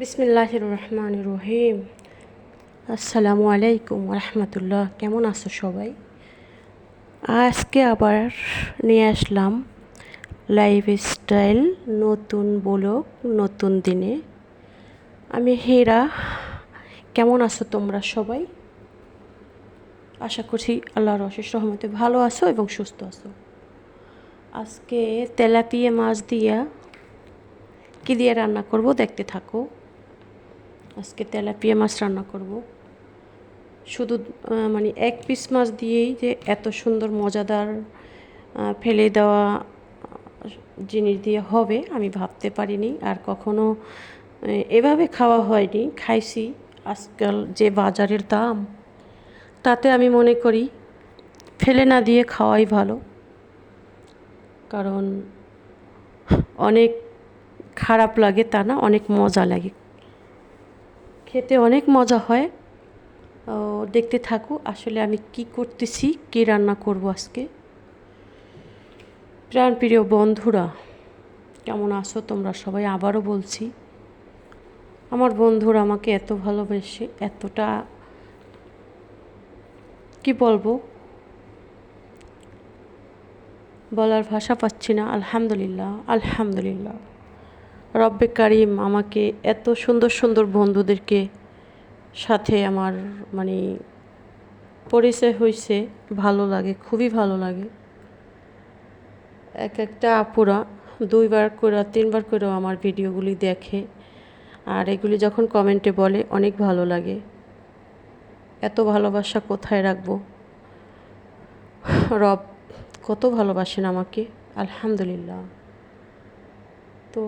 বিসমিল্লাহ রহমান রহিম আসসালামু আলাইকুম রহমতুল্লাহ কেমন আছো সবাই? আজকে আবার নিয়ে আসলাম লাইফ স্টাইল নতুন ব্লগ, নতুন দিনে। আমি হেরা। কেমন আছো তোমরা সবাই? আশা করছি আল্লাহর অশেষ রহমতে ভালো আছো এবং সুস্থ আছো। আজকে তেলাপিয়া মাছ দিয়া কী দিয়ে রান্না করব দেখতে থাকো। আজকে তেলাপিয়া মাছ রান্না করব। শুধু মানে এক পিস মাছ দিয়েই যে এত সুন্দর, মজাদার ফেলে দেওয়া জিনিস দিয়ে হবে, আমি ভাবতে পারিনি আর কখনো এভাবে খাওয়া হয়নি। খাইছি। আজকাল যে বাজারের দাম, তাতে আমি মনে করি ফেলে না দিয়ে খাওয়াই ভালো। কারণ অনেক খারাপ লাগে তা না, অনেক মজা লাগে। খেতে অনেক মজা হয়। দেখতে থাকো আসলে আমি কি করতেছি, কি রান্না করব আজকে। প্রাণপ্রিয় বন্ধুরা, কেমন আছো তোমরা? সবাই আবারও বলছি, আমার বন্ধুরা আমাকে এত ভালোবেসে, এতটা, কি বলব? বলার ভাষা পাচ্ছি না, আলহামদুলিল্লাহ আলহামদুলিল্লাহ। রব্বে কারিম আমাকে এত সুন্দর সুন্দর বন্ধুদেরকে সাথে আমার মানে পরিচয় হয়েছে ভালো লাগে, খুবই ভালো লাগে। এক একটা আপুরা দুইবার করে তিনবার করেও আমার ভিডিওগুলি দেখে, আর এগুলি যখন কমেন্টে বলে, অনেক ভালো লাগে। এত ভালোবাসা কোথায় রাখব? রব কত ভালোবাসেন আমাকে, আলহামদুলিল্লাহ। তো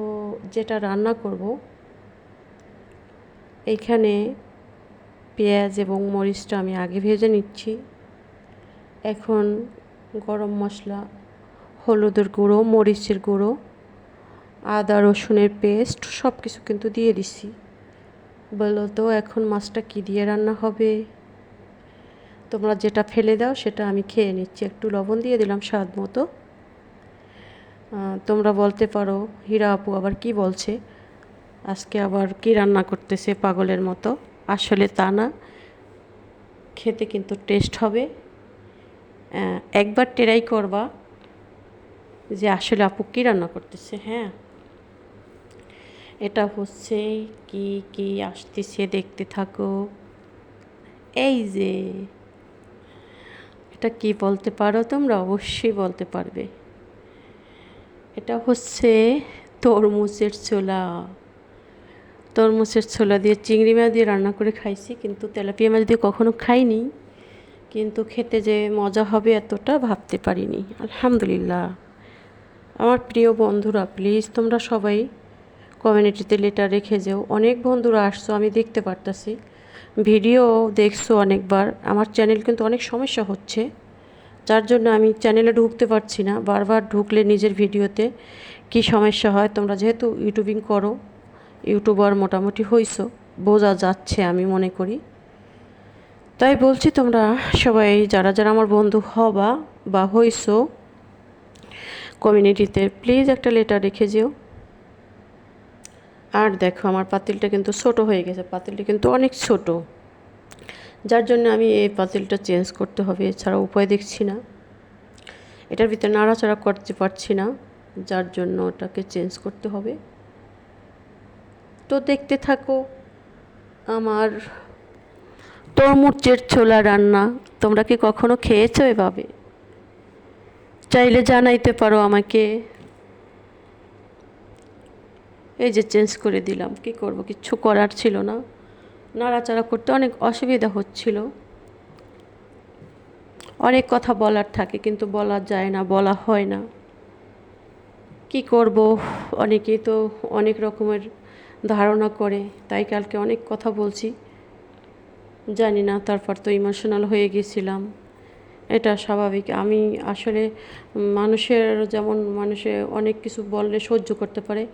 যেটা রান্না করব, এইখানে পেঁয়াজ এবং মরিচটা আমি আগে ভেজে নিচ্ছি। এখন গরম মশলা, হলুদের গুঁড়ো, মরিচের গুঁড়ো, আদা, রসুনের পেস্ট সব কিছু কিন্তু দিয়ে দিছি। বলো তো, এখন মাছটা কী দিয়ে রান্না হবে? তোমরা যেটা ফেলে দাও, সেটা আমি খেয়ে নিচ্ছি। একটু লবণ দিয়ে দিলাম স্বাদ মতো। তোমরা বলতে পারো, হীরা আপু আবার কি বলছে? আজকে আবার কি রান্না করতেছে পাগলের মতো? আসলে তা না। খেতে কিন্তু টেস্ট হবে। একবার ট্রাই করবা যে আসলে আপু কী রান্না করতেছে হ্যাঁ? এটা হচ্ছে কি কি আসতেছে দেখতে থাকো। এই যে, এটা কি বলতে পারো তোমরা? অবশ্যই বলতে পারবে। এটা হচ্ছে তরমুজের ছোলা। তরমুজের ছোলা দিয়ে চিংড়ি মাছ দিয়ে রান্না করে খাইছি, কিন্তু তেলাপিয়া মাছ দিয়ে কখনো খাইনি। কিন্তু খেতে যে মজা হবে এতটা ভাবতে পারিনি। আলহামদুলিল্লাহ। আমার প্রিয় বন্ধুরা, প্লিজ তোমরা সবাই কমিউনিটিতে লেটার রেখে যেও। অনেক বন্ধুরা আসছো, আমি দেখতে পারতাছি। ভিডিও দেখছ অনেকবার। আমার চ্যানেল কিন্তু অনেক সমস্যা হচ্ছে। যার জন্য আমি চ্যানেলে ঢুকতে পারছি না। বারবার ঢুকলে নিজের ভিডিওতে কি সমস্যা হয়? তোমরা যেহেতু ইউটিউবিং করো ইউটিউবার মোটামুটি হইছো, বোঝা যাচ্ছে আমি মনে করি। তাই বলছি তোমরা সবাই, যারা যারা আমার বন্ধু হবা বা হইছো কমিউনিটিতে প্লিজ একটা লেটার রেখে যেও। আর দেখো, আমার পাতিলটা কিন্তু ছোট হয়ে গেছে। পাতিলটা কিন্তু অনেক ছোট। যার জন্য আমি এই পাতিলটা চেঞ্জ করতে হবে এছাড়া উপায় দেখছি না। এটার ভিতরে নাড়াচাড়া করতে পারছি না, যার জন্য ওটাকে চেঞ্জ করতে হবে। তো দেখতে থাকো, আমার তরমুজের ছোলা রান্না, তোমরা কি কখনো খেয়েছো এভাবে? চাইলে জানাইতে পারো আমাকে। এই যে চেঞ্জ করে দিলাম, কি করব? কিচ্ছু করার ছিল না। নাড়াচাড়া করতে অনেক অসুবিধা হচ্ছিল। অনেক কথা বলার থাকে, কিন্তু বলা যায় না, বলা হয় না। কি করব? অনেকেই তো অনেক রকমের ধারণা করে, তাই কালকে অনেক কথা বলছি। জানি না, তারপর তো ইমোশনাল হয়ে গেছিলাম। এটা স্বাভাবিক। আমি আসলে মানুষের যেমন মানুষে অনেক কিছু বললে সহ্য করতে পারে,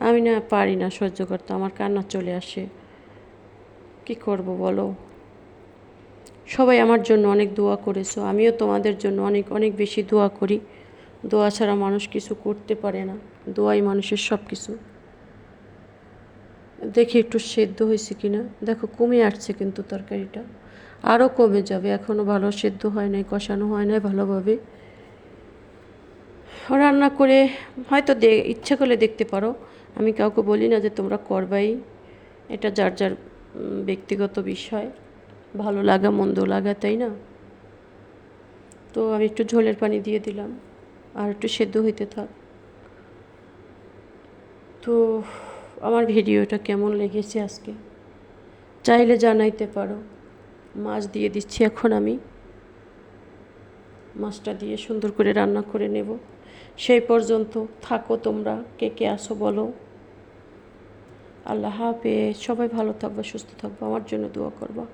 আমি না পারি না সহ্য করতে, আমার কান্না চলে আসে। কি করব বলো? সবাই আমার জন্য অনেক দোয়া করেছ, আমিও তোমাদের জন্য অনেক অনেক বেশি দোয়া করি। দোয়া ছাড়া মানুষ কিছু করতে পারে না, দোয়াই মানুষের সব কিছু দেখি একটু সেদ্ধ হয়েছে কি না দেখো, কমে আসছে কিন্তু তরকারিটা। আরও কমে যাবে এখনও ভালো সেদ্ধ হয় নাই, কষানো হয় নাই ভালোভাবে। রান্না করে হয়তো ইচ্ছে করলে দেখতে পারো। আমি কাউকে বলি না যে তোমরা করবাই। এটা যার যার ব্যক্তিগত বিষয়। ভালো লাগা, মন্দ লাগা, তাই না? তো আমি একটু ঝোলের পানি দিয়ে দিলাম। আর একটু সেদ্ধ হইতে থাক। তো আমার ভিডিওটা কেমন লেগেছে আজকে? চাইলে জানাইতে পারো। মাছ দিয়ে দিচ্ছি এখন আমি। মাছটা দিয়ে সুন্দর করে রান্না করে নেব। সেই পর্যন্ত থাকো তোমরা। কে কে আসো বলো। আল্লাহ হাফেজ সবাই ভালো থাকবা সুস্থ থাকবা আমার জন্য দোয়া করবা।